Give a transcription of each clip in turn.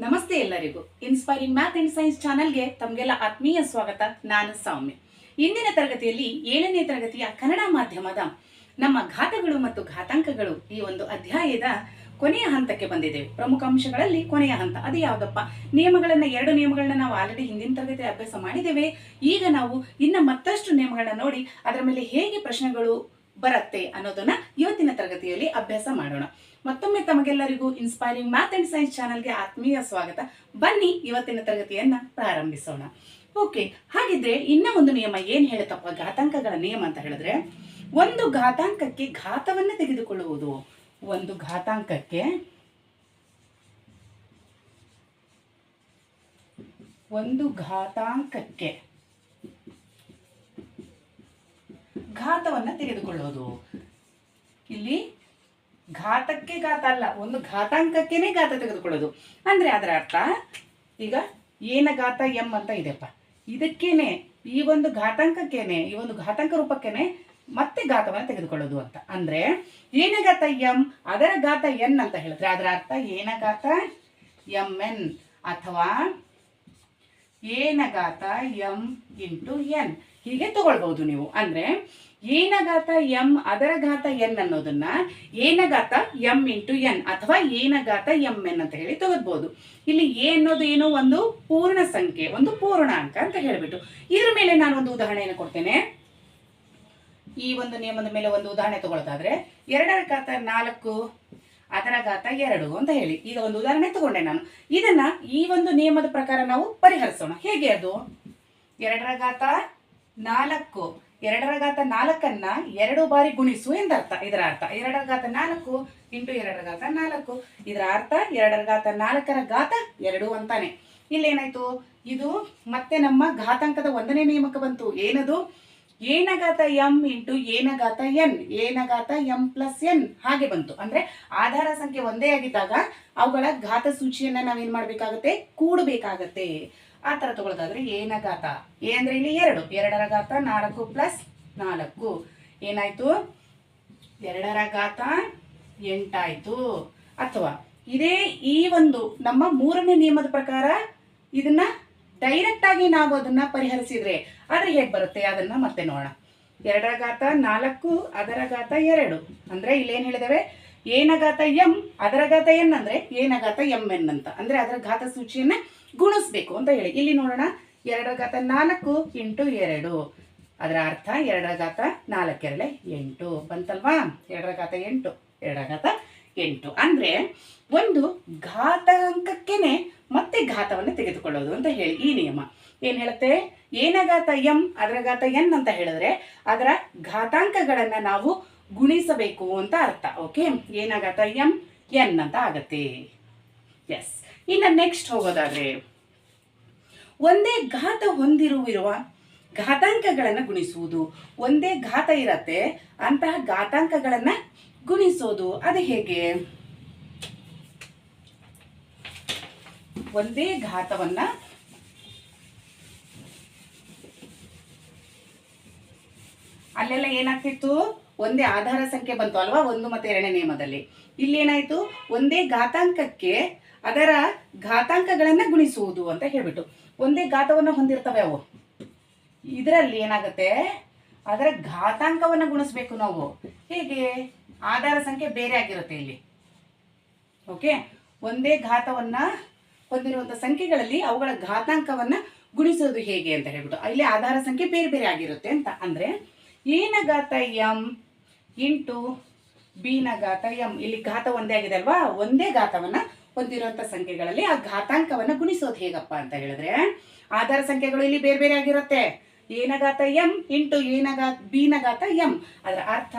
ನಮಸ್ತೆ ಎಲ್ಲರಿಗೂ. Inspiring math and science ಚಾನೆಲ್ಗೆ ತಮಗೆಲ್ಲ ಆತ್ಮೀಯ ಸ್ವಾಗತ. ನಾನು ಸೌಮ್ಯ. ಇಂದಿನ ತರಗತಿಯಲ್ಲಿ ಏಳನೇ ತರಗತಿಯ ಕನ್ನಡ ಮಾಧ್ಯಮದ ನಮ್ಮ ಘಾತಗಳು ಮತ್ತು ಘಾತಾಂಕಗಳು ಈ ಒಂದು ಅಧ್ಯಾಯದ ಕೊನೆಯ ಹಂತಕ್ಕೆ ಬಂದಿದ್ದೇವೆ. ಪ್ರಮುಖ ಅಂಶಗಳಲ್ಲಿ ಕೊನೆಯ ಹಂತ. ಅದು ಯಾವುದಪ್ಪ? ನಿಯಮಗಳನ್ನ, ಎರಡು ನಿಯಮಗಳನ್ನ ನಾವು ಆಲ್ರೆಡಿ ಹಿಂದಿನ ತರಗತಿ ಅಭ್ಯಾಸ ಮಾಡಿದ್ದೇವೆ. ಈಗ ನಾವು ಇನ್ನ ಮತ್ತಷ್ಟು ನಿಯಮಗಳನ್ನ ನೋಡಿ, ಅದರ ಮೇಲೆ ಹೇಗೆ ಪ್ರಶ್ನೆಗಳು ಬರುತ್ತೆ ಅನ್ನೋದನ್ನ ಇವತ್ತಿನ ತರಗತಿಯಲ್ಲಿ ಅಭ್ಯಾಸ ಮಾಡೋಣ. ಮತ್ತೊಮ್ಮೆ ತಮಗೆಲ್ಲರಿಗೂ ಇನ್ಸ್ಪೈರಿಂಗ್ ಮ್ಯಾಥ್ ಅಂಡ್ ಸೈನ್ಸ್ ಚಾನಲ್ಗೆ ಆತ್ಮೀಯ ಸ್ವಾಗತ. ಬನ್ನಿ ಇವತ್ತಿನ ತರಗತಿಯನ್ನ ಪ್ರಾರಂಭಿಸೋಣ. ಓಕೆ ಹಾಗಿದ್ರೆ ಇನ್ನ ಒಂದು ನಿಯಮ ಏನ್ ಹೇಳುತ್ತಪ್ಪ? ಘಾತಾಂಕಗಳ ನಿಯಮ ಅಂತ ಹೇಳಿದ್ರೆ, ಒಂದು ಘಾತಾಂಕಕ್ಕೆ ಘಾತವನ್ನ ತೆಗೆದುಕೊಳ್ಳುವುದು. ಒಂದು ಘಾತಾಂಕಕ್ಕೆ ಒಂದು ಘಾತಾಂಕಕ್ಕೆ ಘಾತವನ್ನ ತೆಗೆದುಕೊಳ್ಳೋದು ಇಲ್ಲಿ ಘಾತಕ್ಕೆ ಘಾತ ಅಲ್ಲ, ಒಂದು ಘಾತಾಂಕಕ್ಕೇನೆ ಘಾತ ತೆಗೆದುಕೊಳ್ಳೋದು ಅಂದ್ರೆ ಅದರ ಅರ್ಥ, ಈಗ ಏನ ಘಾತ ಎಂ ಅಂತ ಇದೆಪ್ಪ. ಇದಕ್ಕೇನೆ, ಈ ಒಂದು ಘಾತಾಂಕಕ್ಕೇನೆ, ಈ ಒಂದು ಘಾತಾಂಕ ರೂಪಕ್ಕೇನೆ ಮತ್ತೆ ಘಾತವನ್ನು ತೆಗೆದುಕೊಳ್ಳೋದು ಅಂತ. ಅಂದ್ರೆ ಏನ ಘಾತ ಎಂ, ಅದರ ಘಾತ ಎನ್ ಅಂತ ಹೇಳಿದ್ರೆ ಅದರ ಅರ್ಥ ಏನ ಘಾತ? M N. ಅಥವಾ ಏನಗಾತ ಎಂ ಇಂಟು ಎನ್. ಹೀಗೆ ತಗೊಳ್ಬಹುದು ನೀವು. ಅಂದ್ರೆ ಏನಗಾತ ಎಂ ಅದರ ಘಾತ ಎನ್ ಅನ್ನೋದನ್ನ ಏನಗಾತ ಎಂ ಇಂಟು ಎನ್ ಅಥವಾ ಏನಗಾತ ಎಂ ಎನ್ ಅಂತ ಹೇಳಿ ತಗೋಬಹುದು ಇಲ್ಲಿ ಎ ಅನ್ನೋದು ಏನು? ಒಂದು ಪೂರ್ಣ ಸಂಖ್ಯೆ, ಒಂದು ಪೂರ್ಣಾಂಕ ಅಂತ ಹೇಳ್ಬಿಟ್ಟು. ಇದ್ರ ಮೇಲೆ ನಾನು ಒಂದು ಉದಾಹರಣೆಯನ್ನು ಕೊಡ್ತೇನೆ. ಈ ಒಂದು ನಿಯಮದ ಮೇಲೆ ಒಂದು ಉದಾಹರಣೆ ತಗೊಳ್ಳೋದಾದ್ರೆ, ಎರಡರ ಘಾತ ನಾಲ್ಕು, ಅದರ ಘಾತ ಎರಡು ಅಂತ ಹೇಳಿ. ಈಗ ಒಂದು ಉದಾಹರಣೆ ತಗೊಂಡೆ ನಾನು. ಇದನ್ನ ಈ ಒಂದು ನಿಯಮದ ಪ್ರಕಾರ ನಾವು ಪರಿಹರಿಸೋಣ. ಹೇಗೆ ಅದು? ಎರಡರ ಘಾತ ನಾಲ್ಕು. ಎರಡರ ಘಾತ ನಾಲ್ಕನ್ನ ಎರಡು ಬಾರಿ ಗುಣಿಸು ಎಂದರ್ಥ. ಇದರ ಅರ್ಥ. ಎರಡರ ಘಾತ ನಾಲ್ಕು ಇಂಟು ಎರಡರ ಘಾತ ನಾಲ್ಕು. ಇದರ ಅರ್ಥ ಎರಡರ ಘಾತ ನಾಲ್ಕರ ಘಾತ ಎರಡು ಅಂತಾನೆ. ಇಲ್ಲೇನಾಯ್ತು? ಇದು ಮತ್ತೆ ನಮ್ಮ ಘಾತಾಂಕದ ಒಂದನೇ ನಿಯಮಕ ಬಂತು. ಏನದು? ಏನಗಾತ ಎಂ ಇಂಟು ಏನಗಾತ ಎನ್. ಏನಗಾತ ಎಂ ಪ್ಲಸ್ ಎನ್. ಹಾಗೆ ಬಂತು. ಅಂದ್ರೆ ಆಧಾರ ಸಂಖ್ಯೆ ಒಂದೇ ಆಗಿದ್ದಾಗ ಅವುಗಳ ಘಾತ ಸೂಚಿಯನ್ನ ನಾವೇನ್ ಮಾಡ್ಬೇಕಾಗತ್ತೆ? ಕೂಡಬೇಕಾಗತ್ತೆ. ಆ ತರ ತಗೊಳ್ಳೋದಾದ್ರೆ ಏನಗಾತ ಎ ಅಂದ್ರೆ ಇಲ್ಲಿ ಎರಡು. ಎರಡರ ಘಾತ ನಾಲ್ಕು ಪ್ಲಸ್ ನಾಲ್ಕು. ಏನಾಯ್ತು? ಎರಡರ ಘಾತ ಎಂಟಾಯ್ತು. ಅಥವಾ ಇದೇ ಈ ಒಂದು ನಮ್ಮ ಮೂರನೇ ನಿಯಮದ ಪ್ರಕಾರ ಇದನ್ನ ಡೈರೆಕ್ಟ್ ಆಗಿ ನಾವು ಅದನ್ನ ಪರಿಹರಿಸಿದ್ರೆ ಆದ್ರೆ ಹೇಗೆ ಬರುತ್ತೆ? ಅದನ್ನ ಮತ್ತೆ ನೋಡೋಣ. ಎರಡರ ಘಾತ ನಾಲ್ಕು, ಅದರ ಘಾತ ಎರಡು. ಅಂದ್ರೆ ಇಲ್ಲೇನ್ ಹೇಳಿದಾವೆ ಏನಗಾತ ಎಂ ಅದರ ಘಾತ ಎನ್ ಅಂದ್ರೆ ಏನಘಾತ ಎಂ ಎನ್ ಅಂತ ಅಂದ್ರೆ ಅದರ ಘಾತ ಸೂಚಿಯನ್ನ ಗುಣಿಸ್ಬೇಕು ಅಂತ ಹೇಳಿ. ಇಲ್ಲಿ ನೋಡೋಣ. ಎರಡರ ಘಾತ ನಾಲ್ಕು ಇಂಟು ಎರಡು. ಅದರ ಅರ್ಥ ಎರಡರ ಘಾತ ನಾಲ್ಕೆರಳೆ ಎಂಟು. ಬಂತಲ್ವಾ? ಎರಡರ ಘಾತ ಎಂಟು. ಎರಡರ ಘಾತ ಎಂಟು. ಅಂದ್ರೆ ಒಂದು ಘಾತಾಂಕಕ್ಕೇನೆ ಮತ್ತೆ ಘಾತವನ್ನು ತೆಗೆದುಕೊಳ್ಳೋದು ಅಂತ ಹೇಳಿ ಈ ನಿಯಮ. ಏನ್ ಹೇಳುತ್ತೆ? ಏನಗಾತ ಎಂ ಅದರ ಘಾತ ಎನ್ ಅಂತ ಹೇಳಿದ್ರೆ ಅದರ ಘಾತಾಂಕಗಳನ್ನ ನಾವು ಗುಣಿಸಬೇಕು ಅಂತ ಅರ್ಥ. ಓಕೆ ಏನಾಗತ್ತ? ಎಂ, ಎನ್ ಅಂತ ಆಗತ್ತೆ. ಎಸ್ ಇನ್ನು ನೆಕ್ಸ್ಟ್ ಹೋಗೋದಾದ್ರೆ, ಒಂದೇ ಘಾತ ಹೊಂದಿರುವಿರುವ ಘಾತಾಂಕಗಳನ್ನು ಗುಣಿಸುವುದು. ಒಂದೇ ಘಾತ ಇರತ್ತೆ, ಅಂತಹ ಘಾತಾಂಕಗಳನ್ನು ಗುಣಿಸೋದು. ಅದು ಹೇಗೆ? ಒಂದೇ ಘಾತವನ್ನ ಅಲ್ಲೆಲ್ಲ ಏನಾಗ್ತಿತ್ತು? ಒಂದೇ ಆಧಾರ ಸಂಖ್ಯೆ ಬಂತು ಅಲ್ವಾ? ಒಂದು ಮತ್ತೆ ಎರಡನೇ ನಿಯಮದಲ್ಲಿ. ಇಲ್ಲಿ ಏನಾಯ್ತು? ಒಂದೇ ಘಾತಾಂಕಕ್ಕೆ ಅದರ ಘಾತಾಂಕಗಳನ್ನು ಗುಣಿಸುವುದು ಅಂತ ಹೇಳ್ಬಿಟ್ಟು. ಒಂದೇ ಘಾತವನ್ನ ಹೊಂದಿರ್ತವೆ ಅವು. ಇದರಲ್ಲಿ ಏನಾಗುತ್ತೆ? ಅದರ ಘಾತಾಂಕವನ್ನ ಗುಣಿಸ್ಬೇಕು ನಾವು. ಹೇಗೆ? ಆಧಾರ ಸಂಖ್ಯೆ ಬೇರೆ ಆಗಿರುತ್ತೆ ಇಲ್ಲಿ. ಓಕೆ ಒಂದೇ ಘಾತವನ್ನ ಹೊಂದಿರುವಂಥ ಸಂಖ್ಯೆಗಳಲ್ಲಿ ಅವುಗಳ ಘಾತಾಂಕವನ್ನ ಗುಣಿಸೋದು ಹೇಗೆ ಅಂತ ಹೇಳ್ಬಿಟ್ಟು. ಇಲ್ಲಿ ಆಧಾರ ಸಂಖ್ಯೆ ಬೇರೆ ಬೇರೆ ಆಗಿರುತ್ತೆ ಅಂತ. ಅಂದ್ರೆ ಏನ ಘಾತ ಎಂ? ಇಂಟು ಬಿನ ಘಾತ ಎಂ ಇಲ್ಲಿ ಘಾತ ಒಂದೇ ಆಗಿದೆ ಅಲ್ವಾ? ಒಂದೇ ಘಾತವನ್ನ ಹೊಂದಿರುವಂತ ಸಂಖ್ಯೆಗಳಲ್ಲಿ ಆ ಘಾತಾಂಕವನ್ನ ಗುಣಿಸೋದು ಹೇಗಪ್ಪ ಅಂತ ಹೇಳಿದ್ರೆ, ಆಧಾರ ಸಂಖ್ಯೆಗಳು ಇಲ್ಲಿ ಬೇರೆ ಬೇರೆ ಆಗಿರುತ್ತೆ. ಏನ ಘಾತ ಎಂ ಇಂಟು ಏನ ಘಾತ ಬಿನ ಘಾತ ಎಂ ಅದರ ಅರ್ಥ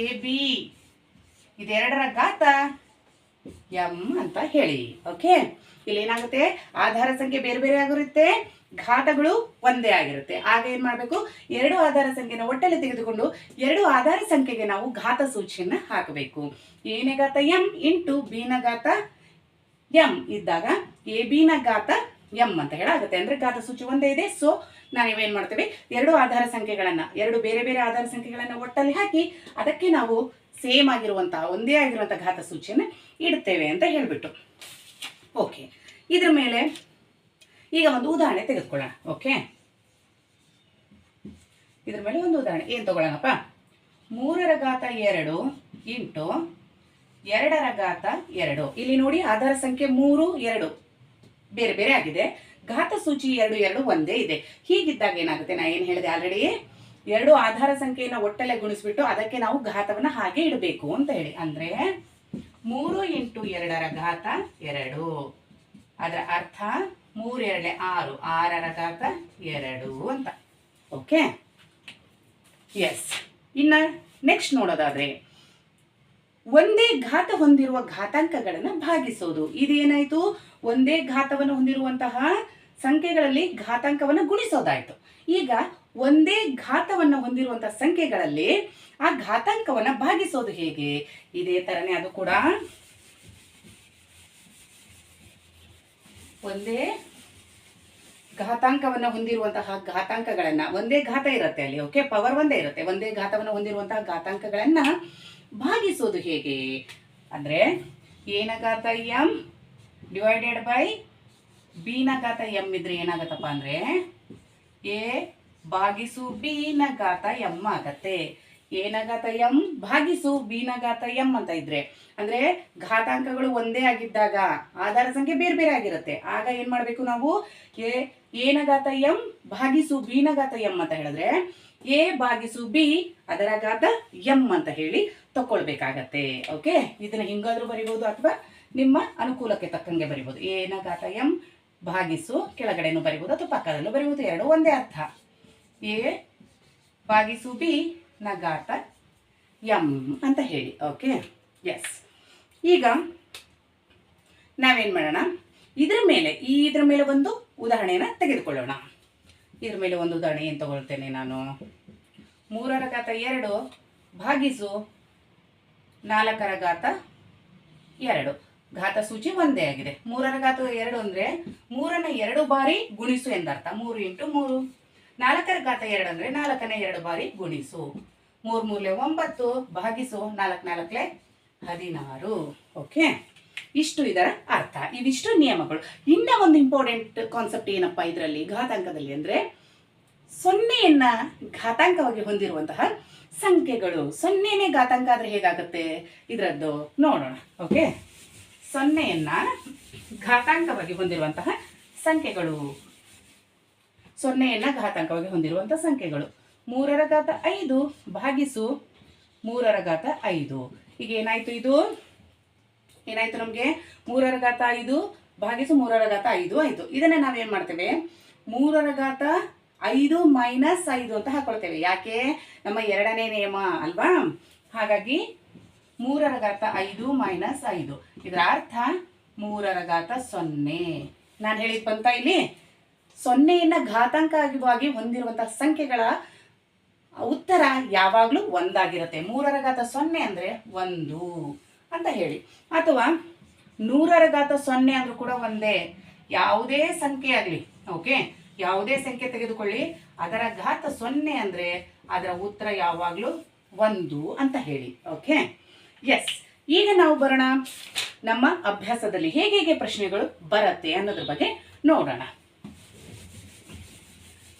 ಎ, ಬಿ, ಇದೆರಡರ ಘಾತ ಎಂ ಅಂತ ಹೇಳಿ. ಓಕೆ? ಇಲ್ಲಿ ಏನಾಗುತ್ತೆ? ಆಧಾರ ಸಂಖ್ಯೆ ಬೇರೆ ಬೇರೆ ಆಗಿರುತ್ತೆ. ಘಾತಗಳು ಒಂದೇ ಆಗಿರುತ್ತೆ. ಆಗ ಏನ್ ಮಾಡಬೇಕು? ಎರಡು ಆಧಾರ ಸಂಖ್ಯೆನ ಒಟ್ಟಲ್ಲಿ ತೆಗೆದುಕೊಂಡು ಎರಡು ಆಧಾರ ಸಂಖ್ಯೆಗೆ ನಾವು ಘಾತ ಸೂಚಿಯನ್ನ ಹಾಕಬೇಕು. ಏನೇ ಘಾತ ಎಂ ಇಂಟು ಬಿನ ಘಾತ ಎಂ ಇದ್ದಾಗ ಎ ಬಿನ ಘಾತ ಎಂ ಅಂತ ಹೇಳಾಗುತ್ತೆ. ಅಂದ್ರೆ ಘಾತ ಸೂಚಿ ಒಂದೇ ಇದೆ. ಸೊ ನಾವೇನ್ ಮಾಡ್ತೇವೆ? ಎರಡು ಆಧಾರ ಸಂಖ್ಯೆಗಳನ್ನ, ಎರಡು ಬೇರೆ ಬೇರೆ ಆಧಾರ ಸಂಖ್ಯೆಗಳನ್ನ ಒಟ್ಟಲ್ಲಿ ಹಾಕಿ ಅದಕ್ಕೆ ನಾವು ಸೇಮ್ ಆಗಿರುವಂತಹ ಒಂದೇ ಆಗಿರುವಂತಹ ಘಾತ ಸೂಚಿಯನ್ನ ಇಡ್ತೇವೆ ಅಂತ ಹೇಳ್ಬಿಟ್ಟು. ಓಕೆ ಇದ್ರ ಮೇಲೆ ಈಗ ಒಂದು ಉದಾಹರಣೆ ತೆಗೆದುಕೊಳ್ಳೋಣ, ಓಕೆ? ಇದ್ರ ಮೇಲೆ ಒಂದು ಉದಾಹರಣೆ. ಏನು ತಗೊಳ್ಳೋಣಪ್ಪ? ಮೂರರ ಘಾತ ಎರಡು ಇಂಟು ಎರಡರ ಘಾತ ಎರಡು. ಇಲ್ಲಿ ನೋಡಿ ಆಧಾರ ಸಂಖ್ಯೆ ಮೂರು, ಎರಡು. ಬೇರೆ ಬೇರೆ ಆಗಿದೆ. ಘಾತ ಸೂಚಿ ಎರಡು ಎರಡು ಒಂದೇ ಇದೆ. ಹೀಗಿದ್ದಾಗ ಏನಾಗುತ್ತೆ? ನಾ ಏನು ಹೇಳಿದೆ ಆಲ್ರೆಡಿ ಎರಡು ಆಧಾರ ಸಂಖ್ಯೆಯನ್ನು ಒಟ್ಟಲೆ ಗುಣಿಸ್ಬಿಟ್ಟು ಅದಕ್ಕೆ ನಾವು ಘಾತವನ್ನ ಹಾಗೆ ಇಡಬೇಕು ಅಂತ ಹೇಳಿ. ಅಂದ್ರೆ ಮೂರು ಇಂಟು ಎರಡರ ಘಾತ ಎರಡು. ಅದರ ಅರ್ಥ ಮೂರು ಎರಡೇ ಆರು, ಆರರ ಘಾತ ಎರಡು ಅಂತ. ಓಕೆ ಎಸ್ ಇನ್ನ ನೆಕ್ಸ್ಟ್ ನೋಡೋದಾದ್ರೆ, ಒಂದೇ ಘಾತ ಹೊಂದಿರುವ ಘಾತಾಂಕಗಳನ್ನು ಭಾಗಿಸೋದು. ಇದೇನಾಯಿತು? ಒಂದೇ ಘಾತವನ್ನು ಹೊಂದಿರುವಂತಹ ಸಂಖ್ಯೆಗಳಲ್ಲಿ ಘಾತಾಂಕವನ್ನು ಗುಣಿಸೋದಾಯ್ತು. ಈಗ ಒಂದೇ ಘಾತವನ್ನು ಹೊಂದಿರುವಂತಹ ಸಂಖ್ಯೆಗಳಲ್ಲಿ ಆ ಘಾತಾಂಕವನ್ನ ಭಾಗಿಸೋದು ಹೇಗೆ? ಇದೇ ತರನೇ ಅದು ಕೂಡ. ಒಂದೇ ಘಾತಾಂಕವನ್ನ ಹೊಂದಿರುವಂತಹ ಘಾತಾಂಕಗಳನ್ನ ಒಂದೇ ಘಾತ ಇರುತ್ತೆ ಅಲ್ಲಿ ಓಕೆ ಪವರ್ ಒಂದೇ ಇರುತ್ತೆ. ಒಂದೇ ಘಾತವನ್ನು ಹೊಂದಿರುವಂತಹ ಘಾತಾಂಕಗಳನ್ನ ಭಾಗಿಸೋದು ಹೇಗೆ? ಅಂದ್ರೆ ಏನ ಘಾತ ಎಂ ಡಿವೈಡೆಡ್ ಬೈ ಬಿನ ಘಾತ ಎಂ ಇದ್ರೆ ಏನಾಗತ್ತಪ್ಪ ಅಂದ್ರೆ ಎ ಭಾಗಿಸು ಬಿನ ಘಾತ ಎಂ ಆಗತ್ತೆ. ಏನ ಘಾತ ಎಂ ಭಾಗಿಸು, ಬಿ ನ ಎಂ ಅಂತ ಇದ್ರೆ. ಅಂದ್ರೆ ಘಾತಾಂಕಗಳು ಒಂದೇ ಆಗಿದ್ದಾಗ ಆಧಾರ ಸಂಖ್ಯೆ ಬೇರೆ ಬೇರೆ ಆಗಿರುತ್ತೆ. ಆಗ ಏನ್ ಮಾಡ್ಬೇಕು ನಾವು? ಎ ಏನಗಾತ ಎಂ ಭಾಗಿಸು, ಬಿ ನ ಎಂ ಅಂತ ಹೇಳಿದ್ರೆ, ಎ ಭಾಗಿಸು, ಬಿ ಅದರ ಘಾತ ಎಂ ಅಂತ ಹೇಳಿ ತಕೊಳ್ಬೇಕಾಗತ್ತೆ ಓಕೆ? ಇದನ್ನ ಹಿಂಗಾದ್ರೂ ಬರಿಬಹುದು ಅಥವಾ ನಿಮ್ಮ ಅನುಕೂಲಕ್ಕೆ ತಕ್ಕಂಗೆ ಬರಿಬಹುದು ಏನ ಘಾತ ಎಂ ಭಾಗಿಸು ಕೆಳಗಡೆನೂ ಬರಿಬಹುದು ಅಥವಾ ಪಕ್ಕದಲ್ಲೂ ಬರಿಬಹುದು ಎರಡು ಒಂದೇ ಅರ್ಥ. ಎ ಭಾಗಿಸು, ಬಿ ನ ಘಾತ ಎಂ ಅಂತ ಹೇಳಿ ಓಕೆ ಎಸ್ ಈಗ ನಾವೇನು ಮಾಡೋಣ? ಇದ್ರ ಮೇಲೆ, ಈ ಇದ್ರ ಮೇಲೆ ಒಂದು ಉದಾಹರಣೆಯನ್ನು ತೆಗೆದುಕೊಳ್ಳೋಣ. ಇದ್ರ ಮೇಲೆ ಒಂದು ಉದಾಹರಣೆ ಏನು ತಗೊಳ್ತೇನೆ ನಾನು? ಮೂರರ ಘಾತ ಎರಡು, ಭಾಗಿಸು ನಾಲ್ಕರ ಘಾತ ಎರಡು. ಘಾತ ಸೂಚಿ ಒಂದೇ ಆಗಿದೆ. ಮೂರರ ಘಾತ ಎರಡು ಅಂದ್ರೆ ಮೂರನ್ನು ಎರಡು ಬಾರಿ ಗುಣಿಸು ಎಂದರ್ಥ. ಮೂರು ಇಂಟು ಮೂರು. ನಾಲ್ಕರ ಘಾತ ಎರಡು ಅಂದ್ರೆ ನಾಲ್ಕನೇ ಎರಡು ಬಾರಿ ಗುಣಿಸು. ಮೂರ್ ಮೂರ್ಲೆ ಒಂಬತ್ತು, ಭಾಗಿಸು ನಾಲ್ಕು ನಾಲ್ಕಲೆ ಹದಿನಾರು. ಓಕೆ? ಇಷ್ಟು ಇದರ ಅರ್ಥ. ಇವಿಷ್ಟು ನಿಯಮಗಳು. ಇನ್ನ ಒಂದು ಇಂಪಾರ್ಟೆಂಟ್ ಕಾನ್ಸೆಪ್ಟ್ ಏನಪ್ಪಾ ಇದರಲ್ಲಿ, ಘಾತಾಂಕದಲ್ಲಿ ಅಂದ್ರೆ ಸೊನ್ನೆಯನ್ನ ಘಾತಾಂಕವಾಗಿ ಹೊಂದಿರುವಂತಹ ಸಂಖ್ಯೆಗಳು. ಸೊನ್ನೆನೇ ಘಾತಾಂಕ ಆದ್ರೆ ಹೇಗಾಗುತ್ತೆ? ಇದರದ್ದು ನೋಡೋಣ. ಓಕೆ? ಸೊನ್ನೆಯನ್ನ ಘಾತಾಂಕವಾಗಿ ಹೊಂದಿರುವಂತಹ ಸಂಖ್ಯೆಗಳು. ಸೊನ್ನೆಯನ್ನ ಘಾತಾಂಕವಾಗಿ ಹೊಂದಿರುವಂಥ ಸಂಖ್ಯೆಗಳು. ಮೂರರ ಘಾತ ಐದು ಭಾಗಿಸು ಮೂರರ ಘಾತ ಐದು. ಈಗ ಏನಾಯಿತು ಇದು? ಏನಾಯಿತು ನಮಗೆ? ಮೂರರ ಘಾತ ಐದು ಭಾಗಿಸು ಮೂರರ ಘಾತ ಐದು ಆಯಿತು. ಇದನ್ನ ನಾವೇನು ಮಾಡ್ತೇವೆ? ಮೂರರ ಘಾತ ಐದು ಮೈನಸ್ ಐದು ಅಂತ ಹಾಕೊಳ್ತೇವೆ. ಯಾಕೆ? ನಮ್ಮ ಎರಡನೇ ನಿಯಮ ಅಲ್ವಾ? ಹಾಗಾಗಿ ಮೂರರ ಘಾತ ಐದು ಮೈನಸ್ ಐದು. ಇದರ ಅರ್ಥ ಮೂರರ ಘಾತ ಸೊನ್ನೆ. ನಾನು ಹೇಳಿದ್ ಬಂತ ಇಲ್ಲಿ? ಸೊನ್ನೆಯನ್ನ ಘಾತಾಂಕವಾಗಿ ಹೊಂದಿರುವಂತಹ ಸಂಖ್ಯೆಗಳ ಉತ್ತರ ಯಾವಾಗಲೂ ಒಂದಾಗಿರುತ್ತೆ. ಮೂರರ ಘಾತ ಸೊನ್ನೆ ಅಂದ್ರೆ ಒಂದು ಅಂತ ಹೇಳಿ. ಅಥವಾ ನೂರರ ಘಾತ ಸೊನ್ನೆ ಅಂದ್ರೂ ಕೂಡ ಒಂದೇ. ಯಾವುದೇ ಸಂಖ್ಯೆ ಆಗಲಿ ಓಕೆ ಯಾವುದೇ ಸಂಖ್ಯೆ ತೆಗೆದುಕೊಳ್ಳಿ, ಅದರ ಘಾತ ಸೊನ್ನೆ ಅಂದ್ರೆ ಅದರ ಉತ್ತರ ಯಾವಾಗಲೂ ಒಂದು ಅಂತ ಹೇಳಿ ಓಕೆ ಎಸ್ ಈಗ ನಾವು ಬರೋಣ ನಮ್ಮ ಅಭ್ಯಾಸದಲ್ಲಿ ಹೇಗೆ ಹೇಗೆ ಪ್ರಶ್ನೆಗಳು ಬರುತ್ತೆ ಅನ್ನೋದ್ರ ಬಗ್ಗೆ ನೋಡೋಣ.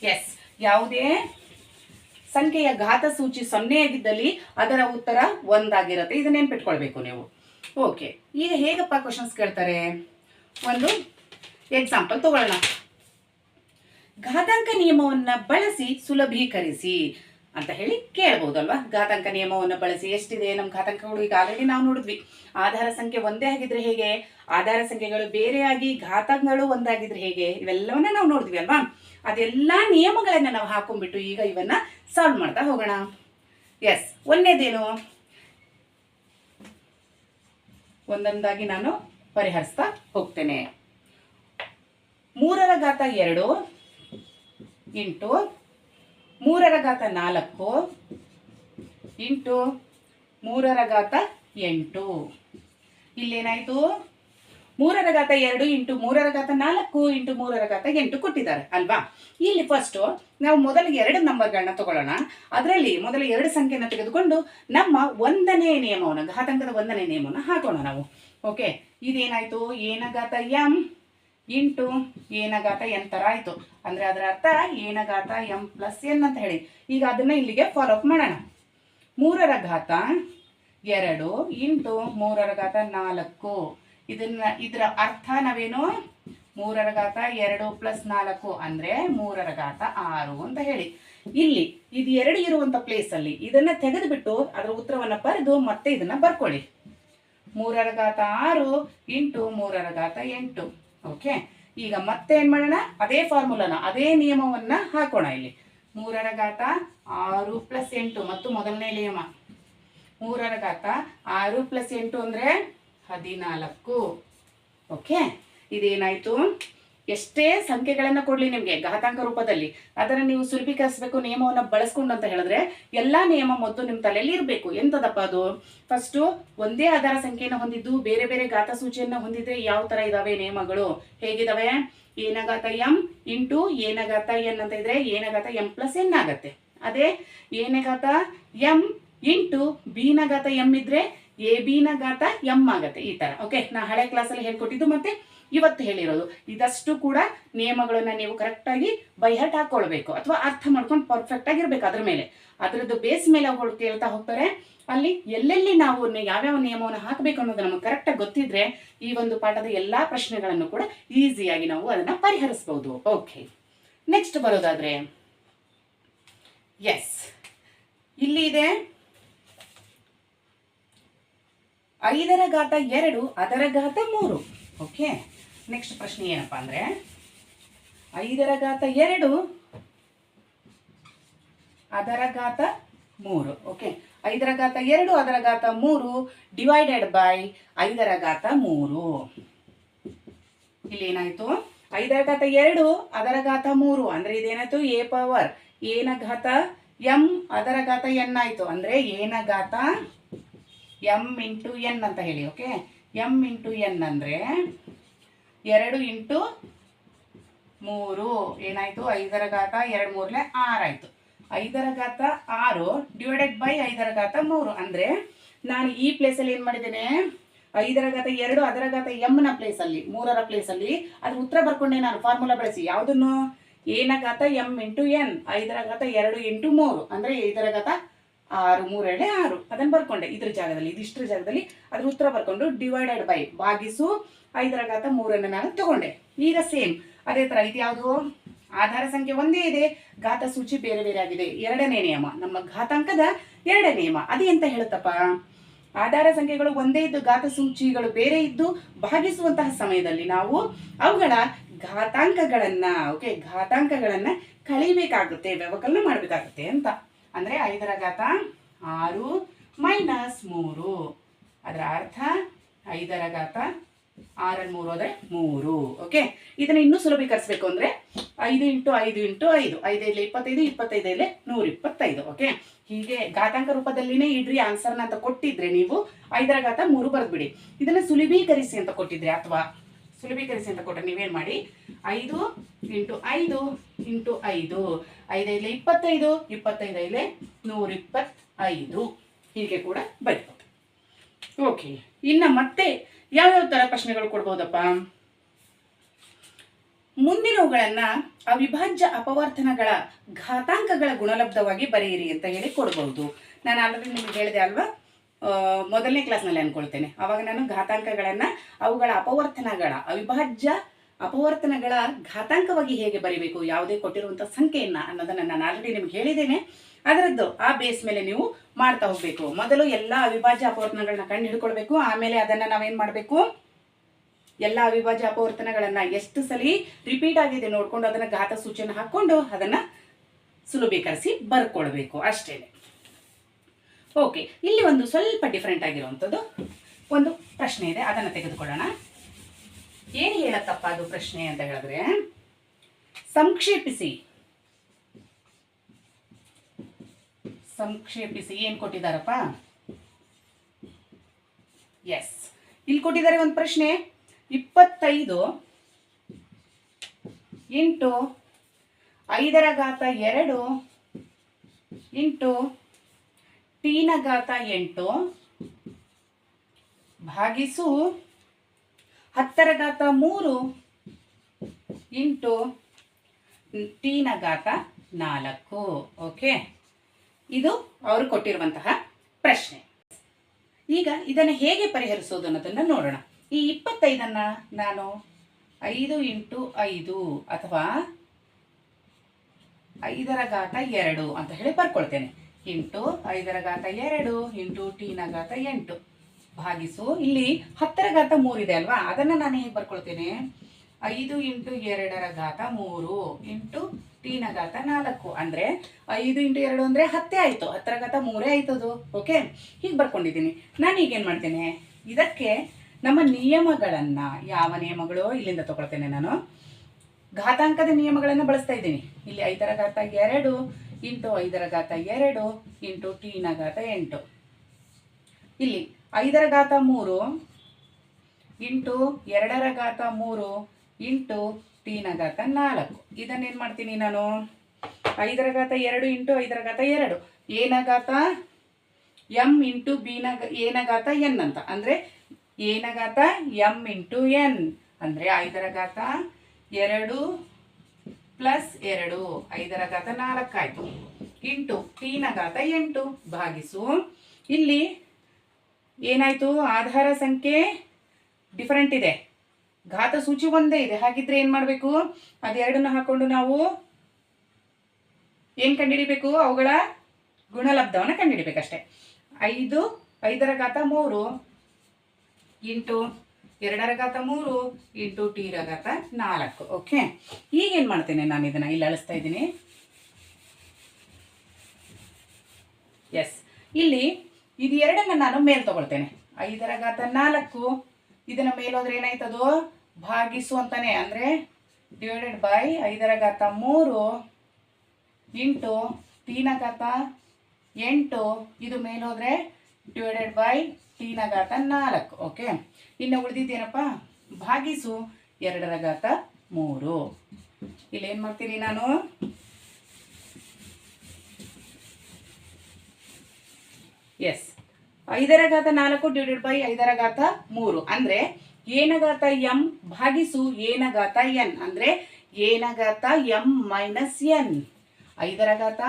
ಎಸ್ ಯಾವುದೇ ಸಂಖ್ಯೆಯ ಘಾತ ಸೂಚಿ ಸೊನ್ನೆಯಾಗಿದ್ದಲ್ಲಿ ಅದರ ಉತ್ತರ ಒಂದಾಗಿರುತ್ತೆ. ಇದನ್ನ ನೆನ್ಪಿಟ್ಕೊಳ್ಬೇಕು ನೀವು. ಓಕೆ ಈಗ ಹೇಗಪ್ಪ ಕ್ವಶನ್ಸ್ ಕೇಳ್ತಾರೆ? ಒಂದು ಎಕ್ಸಾಂಪಲ್ ತಗೊಳ್ಳೋಣ. ಘಾತಾಂಕ ನಿಯಮವನ್ನ ಬಳಸಿ ಸುಲಭೀಕರಿಸಿ ಅಂತ ಹೇಳಿ ಕೇಳ್ಬೋದಲ್ವಾ? ಘಾತಾಂಕ ನಿಯಮವನ್ನು ಬಳಸಿ ಎಷ್ಟಿದೆ? ನಮ್ಮ ಘಾತಾಂಕಗಳು ಈಗ ಆಲ್ರೆಡಿ ನಾವು ನೋಡಿದ್ವಿ. ಆಧಾರ ಸಂಖ್ಯೆ ಒಂದೇ ಆಗಿದ್ರೆ ಹೇಗೆ? ಆಧಾರ ಸಂಖ್ಯೆಗಳು ಬೇರೆಯಾಗಿ ಘಾತಾಂಕಗಳು ಒಂದಾಗಿದ್ರೆ ಹೇಗೆ? ಇವೆಲ್ಲವನ್ನ ನಾವು ನೋಡಿದ್ವಿ ಅಲ್ವಾ? ಅದೆಲ್ಲ ನಿಯಮಗಳನ್ನು ನಾವು ಹಾಕೊಂಡ್ಬಿಟ್ಟು ಈಗ ಇವನ್ನ ಸಾಲ್ವ್ ಮಾಡ್ತಾ ಹೋಗೋಣ. ಎಸ್ ಒಂದನೇದೇನು? ಒಂದೊಂದಾಗಿ ನಾನು ಪರಿಹರಿಸ್ತಾ ಹೋಗ್ತೇನೆ. ಮೂರರ ಘಾತ ಎರಡು ಇಂಟು ಮೂರರ ಘಾತ ನಾಲ್ಕು ಇಂಟು ಮೂರರ ಘಾತ ಎಂಟು. ಇಲ್ಲೇನಾಯ್ತು? ಮೂರರ ಘಾತ ಎರಡು ಇಂಟು ಮೂರರ ಘಾತ ನಾಲ್ಕು ಇಂಟು ಮೂರರ ಘಾತ ಎಂಟು ಕೊಟ್ಟಿದ್ದಾರೆ, ಅಲ್ವಾ? ಇಲ್ಲಿ ಫಸ್ಟು ನಾವು ಮೊದಲು ಎರಡು ನಂಬರ್ಗಳನ್ನ ತಗೊಳ್ಳೋಣ. ಅದರಲ್ಲಿ ಮೊದಲು ಎರಡು ಸಂಖ್ಯೆನ ತೆಗೆದುಕೊಂಡು ನಮ್ಮ ಒಂದನೇ ನಿಯಮವನ್ನು, ಘಾತಾಂಕದ ಒಂದನೇ ನಿಯಮವನ್ನು ಹಾಕೋಣ ನಾವು. ಓಕೆ ಇದೇನಾಯಿತು? ಏನ ಘಾತ ಎಂ ಇಂಟು ಏನ ಘಾತ ಎನ್ ಥರ ಆಯಿತು. ಅಂದರೆ ಅದರ ಅರ್ಥ ಏನ ಘಾತ ಎಂ ಪ್ಲಸ್ ಎನ್ ಅಂತ ಹೇಳಿ. ಈಗ ಅದನ್ನು ಇಲ್ಲಿಗೆ ಫಾಲೋ ಅಪ್ ಮಾಡೋಣ. ಮೂರರ ಘಾತ ಎರಡು ಇಂಟು ಮೂರರ ಘಾತ ನಾಲ್ಕು. ಇದನ್ನ ಇದರ ಅರ್ಥ ನಾವೇನು? ಮೂರರ ಘಾತ ಎರಡು ಪ್ಲಸ್ ನಾಲ್ಕು ಅಂದರೆ ಮೂರರ ಘಾತ ಆರು ಅಂತ ಹೇಳಿ. ಇಲ್ಲಿ ಇದು ಎರಡು ಇರುವಂಥ ಪ್ಲೇಸಲ್ಲಿ ಇದನ್ನು ತೆಗೆದುಬಿಟ್ಟು ಅದರ ಉತ್ತರವನ್ನು ಬರೆದು ಮತ್ತೆ ಇದನ್ನು ಬರ್ಕೊಳ್ಳಿ. ಮೂರರ ಘಾತ ಆರು ಇಂಟು ಮೂರರ ಘಾತ ಎಂಟು. ಓಕೆ ಈಗ ಮತ್ತೆ ಏನು ಮಾಡೋಣ? ಅದೇ ಫಾರ್ಮುಲಾನ ಅದೇ ನಿಯಮವನ್ನ ಹಾಕೋಣ ಇಲ್ಲಿ. ಮೂರರ ಘಾತ ಆರು ಪ್ಲಸ್ ಎಂಟು, ಮತ್ತು ಮೊದಲನೇ ನಿಯಮ. ಮೂರರ ಘಾತ ಆರು ಪ್ಲಸ್ ಎಂಟು ಅಂದರೆ ಹದಿನಾಲ್ಕು. ಓಕೆ ಇದೇನಾಯಿತು? ಎಷ್ಟೇ ಸಂಖ್ಯೆಗಳನ್ನು ಕೊಡಲಿ ನಿಮಗೆ, ಘಾತಾಂಕ ರೂಪದಲ್ಲಿ. ಅದನ್ನು ನೀವು ಸುಲಭೀಕರಿಸಬೇಕು, ನಿಯಮವನ್ನು ಬಳಸ್ಕೊಂಡು ಅಂತ ಹೇಳಿದ್ರೆ ಎಲ್ಲ ನಿಯಮ ಮೊದಲು ನಿಮ್ಮ ತಲೆಯಲ್ಲಿ ಇರಬೇಕು. ಎಂಥದಪ್ಪ ಅದು? ಫಸ್ಟು ಒಂದೇ ಆಧಾರ ಸಂಖ್ಯೆಯನ್ನು ಹೊಂದಿದ್ದು, ಬೇರೆ ಬೇರೆ ಘಾತ ಸೂಚಿಯನ್ನು ಹೊಂದಿದ್ರೆ ಯಾವ ಥರ ಇದಾವೆ ನಿಯಮಗಳು? ಹೇಗಿದಾವೆ? ಏನಗಾತ ಎಂ ಇಂಟು ಏನಗಾತ ಎನ್ ಅಂತ ಇದ್ರೆ ಏನಗಾತ ಎಂ ಪ್ಲಸ್ ಎನ್ ಆಗತ್ತೆ. ಅದೇ ಏನಗಾತ ಎಂ ಇಂಟು ಬಿನಾಗತ ಎಂ ಇದ್ರೆ ಎ ಬಿನ ಘಾತ ಎಂ ಆಗತ್ತೆ ಈ ತರ ಓಕೆ ನಾ ಹಳೆ ಕ್ಲಾಸಲ್ಲಿ ಹೇಳ್ಕೊಟ್ಟಿದ್ದು ಮತ್ತೆ ಇವತ್ತು ಹೇಳಿರೋದು. ಇದಷ್ಟು ಕೂಡ ನಿಯಮಗಳನ್ನ ನೀವು ಕರೆಕ್ಟಾಗಿ ಬೈಹಟ್ ಹಾಕೊಳ್ಬೇಕು ಅಥವಾ ಅರ್ಥ ಮಾಡ್ಕೊಂಡು ಪರ್ಫೆಕ್ಟ್ ಆಗಿರ್ಬೇಕು ಅದ್ರ ಮೇಲೆ. ಅದರದ್ದು ಬೇಸ್ ಮೇಲೆ ಅವ್ಗಳು ಕೇಳ್ತಾ ಹೋಗ್ತಾರೆ, ಅಲ್ಲಿ ಎಲ್ಲೆಲ್ಲಿ ನಾವು ನಿ- ಯಾವ್ಯಾವ ನಿಯಮವನ್ನು ಹಾಕಬೇಕು ಅನ್ನೋದು ನಮಗೆ ಕರೆಕ್ಟಾಗಿ ಗೊತ್ತಿದ್ರೆ ಈ ಒಂದು ಪಾಠದ ಎಲ್ಲಾ ಪ್ರಶ್ನೆಗಳನ್ನು ಕೂಡ ಈಸಿಯಾಗಿ ನಾವು ಅದನ್ನ ಪರಿಹರಿಸಬಹುದು ಓಕೆ ನೆಕ್ಸ್ಟ್ ಬರೋದಾದ್ರೆ ಎಸ್ ಇಲ್ಲಿ ಇದೆ ಐದರ ಘಾತ ಎರಡು, ಅದರ ಘಾತ ಮೂರು. ಓಕೆ ನೆಕ್ಸ್ಟ್ ಪ್ರಶ್ನೆ ಏನಪ್ಪ ಅಂದ್ರೆ, ಐದರ ಘಾತ ಎರಡು, ಅದರ ಘಾತ ಮೂರು. ಓಕೆ ಐದರ ಘಾತ ಎರಡು, ಅದರ ಘಾತ ಮೂರು ಡಿವೈಡೆಡ್ ಬೈ ಐದರ ಘಾತ ಮೂರು. ಇಲ್ಲಿ ಏನಾಯ್ತು ಐದರ ಘಾತ ಎರಡು, ಅದರ ಘಾತ ಮೂರು. ಅಂದ್ರೆ ಇದೇನಾಯ್ತು? ಎ ಪವರ್ ಏನ ಘಾತ ಎಂ ಅದರ ಘಾತ ಎನ್ ಆಯ್ತು. ಅಂದ್ರೆ ಏನ ಘಾತ ಎಂ ಇಂಟು ಎನ್ ಅಂತ ಹೇಳಿ ಓಕೆ ಎಂ ಇಂಟು ಎನ್ ಅಂದರೆ ಎರಡು ಇಂಟು ಮೂರು. ಏನಾಯ್ತು? ಐದರ ಘಾತ ಎರಡು ಮೂರಲೆ ಆರಾಯಿತು ಐದರ ಘಾತ ಆರು ಡಿವೈಡೆಡ್ ಬೈ ಐದರ ಘಾತ ಮೂರು. ಅಂದರೆ ನಾನು ಈ ಪ್ಲೇಸಲ್ಲಿ ಏನು ಮಾಡಿದ್ದೇನೆ? ಐದರ ಘಾತ ಎರಡು, ಅದರ ಘಾತ ಎಮ್ನ ಪ್ಲೇಸಲ್ಲಿ ಮೂರರ ಪ್ಲೇಸಲ್ಲಿ ಅದು ಉತ್ತರ ಬರ್ಕೊಂಡೆ ನಾನು ಫಾರ್ಮುಲಾ ಬಳಸಿ. ಯಾವುದನ್ನು? ಏನ ಘಾತ ಎಂ ಇಂಟು ಎನ್ ಐದರ ಘಾತ ಎರಡು ಇಂಟು ಮೂರು. ಅಂದರೆ ಐದರ ಘಾತ ಆರು, ಮೂರೆರಡೆ ಆರು. ಅದನ್ನು ಬರ್ಕೊಂಡೆ ಇದ್ರ ಜಾಗದಲ್ಲಿ, ಇದಿಷ್ಟರ ಜಾಗದಲ್ಲಿ ಅದ್ರ ಉತ್ತರ ಬರ್ಕೊಂಡು ಡಿವೈಡೆಡ್ ಬೈ ಭಾಗಿಸು ಐದರ ಘಾತ ಮೂರನ್ನು ನಾನು ತಗೊಂಡೆ. ಈಗ ಸೇಮ್ ಅದೇ ಥರ ಇದು ಯಾವುದು? ಆಧಾರ ಸಂಖ್ಯೆ ಒಂದೇ ಇದೆ. ಘಾತ ಸೂಚಿ ಬೇರೆ ಬೇರೆ ಆಗಿದೆ. ಎರಡನೇ ನಿಯಮ. ನಮ್ಮ ಘಾತಾಂಕದ ಎರಡನೇ ನಿಯಮ. ಅದು ಎಂತ ಹೇಳುತ್ತಪ್ಪ? ಆಧಾರ ಸಂಖ್ಯೆಗಳು ಒಂದೇ ಇದ್ದು ಘಾತ ಸೂಚಿಗಳು ಬೇರೆ ಇದ್ದು ಭಾಗಿಸುವಂತಹ ಸಮಯದಲ್ಲಿ ನಾವು ಅವುಗಳ ಘಾತಾಂಕಗಳನ್ನ ಓಕೆ ಘಾತಾಂಕಗಳನ್ನ ಕಳಿಬೇಕಾಗುತ್ತೆ ವ್ಯವಕಲನ ಮಾಡಬೇಕಾಗುತ್ತೆ ಅಂತ. ಅಂದ್ರೆ ಐದರ ಘಾತ ಆರು ಮೈನಸ್ ಮೂರು. ಅದರ ಅರ್ಥ ಐದರ ಘಾತ ಆರಲ್ಲಿ ಮೂರು ಹೋದರೆ ಮೂರು. ಓಕೆ ಇದನ್ನು ಇನ್ನೂ ಸುಲಭೀಕರಿಸಬೇಕು ಅಂದ್ರೆ ಐದು ಇಂಟು ಐದು ಇಂಟು ಐದು. ಐದೈದು ಇಪ್ಪತ್ತೈದು ಇಪ್ಪತ್ತೈದೈದು ನೂರ, ಇಪ್ಪತ್ತೈದು. ಓಕೆ ಹೀಗೆ ಘಾತಾಂಕ ರೂಪದಲ್ಲಿನೇ ಇಡ್ರಿ ಆನ್ಸರ್ನ ಅಂತ ಕೊಟ್ಟಿದ್ರೆ ನೀವು ಐದರ ಘಾತ ಮೂರು ಬರೆದ್ಬಿಡಿ. ಇದನ್ನು ಸುಲಭೀಕರಿಸಿ ಅಂತ ಕೊಟ್ಟಿದ್ರೆ ಅಥವಾ ಸುಲಭೀಕರಿಸಿ ಅಂತ ಕೊಟ್ಟರೆ ನೀವೇನು ಮಾಡಿ ಐದು ಇಂಟು ಐದು ಇಂಟು ಐದು. ಐದೈದಲೆ ಇಪ್ಪತ್ತೈದು, ಇಪ್ಪತ್ತೈದೈದಲೆ ನೂರ ಇಪ್ಪತ್ತೈದು. ಹೀಗೆ ಕೂಡ ಬರೀಬೋದು. ಓಕೆ, ಇನ್ನು ಮತ್ತೆ ಯಾವ್ಯಾವ ಥರ ಪ್ರಶ್ನೆಗಳು ಕೊಡ್ಬೋದಪ್ಪ? ಮುಂದಿನವುಗಳನ್ನು ಅವಿಭಾಜ್ಯ ಅಪವರ್ತನಗಳ ಘಾತಾಂಕಗಳ ಗುಣಲಬ್ಧವಾಗಿ ಬರೆಯಿರಿ ಅಂತ ಹೇಳಿ ಕೊಡ್ಬೋದು. ನಾನು ಆಲ್ರೆಡಿ ನಿಮ್ಗೆ ಹೇಳಿದೆ ಅಲ್ವಾ? ಮೊದಲನೇ ಕ್ಲಾಸ್ನಲ್ಲಿ ಅನ್ಕೊಳ್ತೇನೆ. ಅವಾಗ ನಾನು ಘಾತಾಂಕಗಳನ್ನ, ಅವುಗಳ ಅಪವರ್ತನಗಳ, ಅವಿಭಾಜ್ಯ ಅಪವರ್ತನಗಳ ಘಾತಾಂಕವಾಗಿ ಹೇಗೆ ಬರಿಬೇಕು, ಯಾವುದೇ ಕೊಟ್ಟಿರುವಂಥ ಸಂಖ್ಯೆಯನ್ನು ಅನ್ನೋದನ್ನ ನಾನು ಆಲ್ರೆಡಿ ನಿಮ್ಗೆ ಹೇಳಿದ್ದೇನೆ. ಅದರದ್ದು ಆ ಬೇಸ್ ಮೇಲೆ ನೀವು ಮಾಡ್ತಾ ಹೋಗಬೇಕು. ಮೊದಲು ಎಲ್ಲ ಅವಿಭಾಜ್ಯ ಅಪವರ್ತನಗಳನ್ನ ಕಂಡು ಹಿಡ್ಕೊಳ್ಬೇಕು. ಆಮೇಲೆ ಅದನ್ನ ನಾವೇನು ಮಾಡಬೇಕು? ಎಲ್ಲ ಅವಿಭಾಜ್ಯ ಅಪವರ್ತನಗಳನ್ನ ಎಷ್ಟು ಸಲ ರಿಪೀಟ್ ಆಗಿದೆ ನೋಡಿಕೊಂಡು ಅದನ್ನ ಘಾತ ಸೂಚನೆ ಹಾಕೊಂಡು ಅದನ್ನ ಸುಲಭೀಕರಿಸಿ ಬರ್ಕೊಳ್ಬೇಕು ಅಷ್ಟೇನೆ. ಓಕೆ ಇಲ್ಲಿ ಒಂದು ಸ್ವಲ್ಪ ಡಿಫ್ರೆಂಟ್ ಆಗಿರುವಂಥದ್ದು. ಒಂದು ಪ್ರಶ್ನೆ ಇದೆ, ಅದನ್ನು ತೆಗೆದುಕೊಳ್ಳೋಣ. ಏನು ಹೇಳತ್ತಪ್ಪ ಅದು ಪ್ರಶ್ನೆ ಅಂತ ಹೇಳಿದ್ರೆ, ಸಂಕ್ಷೇಪಿಸಿ. ಸಂಕ್ಷೇಪಿಸಿ, ಏನು ಕೊಟ್ಟಿದ್ದಾರಪ್ಪ? ಎಸ್ ಇಲ್ಲಿ ಕೊಟ್ಟಿದ್ದಾರೆ ಒಂದು ಪ್ರಶ್ನೆ, ಇಪ್ಪತ್ತೈದು ಇಂಟು ಐದರ ಘಾತ ಎರಡು ಇಂಟು ಟೀನ ಘಾತ ಎಂಟು ಭಾಗಿಸು ಹತ್ತರ ಘಾತ ಮೂರು ಇಂಟು ಟೀನ ಘಾತ ನಾಲ್ಕು. ಓಕೆ ಇದು ಅವರು ಕೊಟ್ಟಿರುವಂತಹ ಪ್ರಶ್ನೆ. ಈಗ ಇದನ್ನು ಹೇಗೆ ಪರಿಹರಿಸೋದು ಅನ್ನೋದನ್ನು ನೋಡೋಣ. ಈ ಇಪ್ಪತ್ತೈದನ್ನು ನಾನು ಐದು ಇಂಟು ಐದು ಅಥವಾ ಐದರ ಘಾತ ಎರಡು ಅಂತ ಹೇಳಿ ಬರ್ಕೊಳ್ತೇನೆ. ಇಂಟು ಐದರ ಘಾತ ಎರಡು, ಇಂಟು ಟೀನ ಘಾತ ಎಂಟು. ಭಾಗಿಸು, ಇಲ್ಲಿ ಹತ್ತರ ಘಾತ ಮೂರಿದೆ ಅಲ್ವಾ? ಅದನ್ನು ನಾನು ಹೇಗೆ ಬರ್ಕೊಳ್ತೇನೆ? ಐದು ಇಂಟು ಎರಡರ ಘಾತ ಮೂರು, ಇಂಟು ಟೀನ ಘಾತ ನಾಲ್ಕು. ಅಂದರೆ ಐದು ಇಂಟು ಎರಡು ಅಂದರೆ ಹತ್ತೇ ಆಯಿತು. ಹತ್ತರ ಘಾತ ಮೂರೇ ಆಯ್ತದು ಓಕೆ? ಹೀಗೆ ಬರ್ಕೊಂಡಿದ್ದೀನಿ. ನಾನು ಈಗೇನು ಮಾಡ್ತೇನೆ? ಇದಕ್ಕೆ ನಮ್ಮ ನಿಯಮಗಳನ್ನು ಯಾವ ನಿಯಮಗಳು? ಇಲ್ಲಿಂದ ತಗೊಳ್ತೇನೆ ನಾನು. ಘಾತಾಂಕದ ನಿಯಮಗಳನ್ನು ಬಳಸ್ತಾ ಇದ್ದೀನಿ. ಇಲ್ಲಿ ಐದರ ಘಾತ ಎರಡು ಇಂಟು ಐದರ ಘಾತ ಎರಡು ಇಂಟು ಟೀನ ಘಾತ ಎಂಟು. ಇಲ್ಲಿ ಐದರ ಘಾತ ಮೂರು ಇಂಟು ಎರಡರ ಘಾತ ಮೂರು ಇಂಟು ಟೀನ ಘಾತ ನಾಲ್ಕು. ಇದನ್ನೇನು ಮಾಡ್ತೀನಿ ನಾನು? ಐದರ ಘಾತ ಎರಡು ಇಂಟು ಐದರ ಘಾತ ಎರಡು. ಏನ ಘಾತ ಎಂ ಇಂಟು ಬಿನ ಏನ ಘಾತ ಎನ್ ಅಂತ. ಅಂದರೆ ಏನ ಘಾತ ಎಂ ಇಂಟು ಎನ್. ಅಂದರೆ ಐದರ ಘಾತ ಎರಡು ಪ್ಲಸ್ ಎರಡು, ಐದರ ಘಾತ ನಾಲ್ಕಾಯಿತು. ಇಂಟು ಟೀನ ಘಾತ ಎಂಟು ಭಾಗಿಸು. ಇಲ್ಲಿ ಏನಾಯಿತು? ಆಧಾರ ಸಂಖ್ಯೆ ಡಿಫರೆಂಟ್ ಇದೆ. ಘಾತ ಸೂಚಿ ಒಂದೇ ಇದೆ. ಹಾಗಿದ್ರೆ ಏನು ಮಾಡಬೇಕು? ಅದೆರಡನ್ನು ಹಾಕೊಂಡು ನಾವು ಏನು ಕಂಡುಹಿಡಿಬೇಕು? ಅವುಗಳ ಗುಣಲಬ್ಧವನ್ನು ಕಂಡುಹಿಡಿಬೇಕಷ್ಟೆ. ಐದು, ಐದರ ಘಾತ ಮೂರು. ಇಂಟು ಎರಡರ ಘಾತ ಮೂರು ಇಂಟು ಟೀರ ಘಾತ ನಾಲ್ಕು. ಓಕೆ ಈಗೇನು ಮಾಡ್ತೇನೆ ನಾನು ಇದನ್ನು? ಇಲ್ಲಿ ಅಳಿಸ್ತಾ ಇದ್ದೀನಿ. ಎಸ್ ಇಲ್ಲಿ ಇದು ಎರಡನ್ನ ನಾನು ಮೇಲ್ ತಗೊಳ್ತೇನೆ. ಐದರ ಘಾತ ನಾಲ್ಕು. ಇದನ್ನ ಮೇಲೋದ್ರೆ ಏನಾಯ್ತದು? ಭಾಗಿಸು ಅಂತಾನೆ. ಅಂದರೆ ಡಿವೈಡೆಡ್ ಬೈ ಐದರ ಘಾತ ಮೂರು ಇಂಟು ಟೀನ ಘಾತ ಎಂಟು. ಇದು ಮೇಲೋದ್ರೆ ಡಿವೈಡೆಡ್ ಬೈ ಟೀನ ಘಾತ ನಾಲ್ಕು ಓಕೆ ಇನ್ನು ಉಳಿದಿದ್ದೇನಪ್ಪ? ಭಾಗಿಸು ಎರಡರ ಘಾತ ಮೂರು. ಇಲ್ಲೇನು ಮಾಡ್ತೀನಿ ನಾನು? ಎಸ್ ಐದರ ಘಾತ ನಾಲ್ಕು ಡಿವೈಡೆಡ್ ಬೈ ಐದರ ಘಾತ ಮೂರು. ಅಂದರೆ ಏನ ಘಾತ ಎಂ? ಭಾಗಿಸು ಏನ ಘಾತ ಎನ್? ಅಂದರೆ ಏನ ಘಾತ ಎಂ ಮೈನಸ್ ಎನ್. ಐದರ ಘಾತ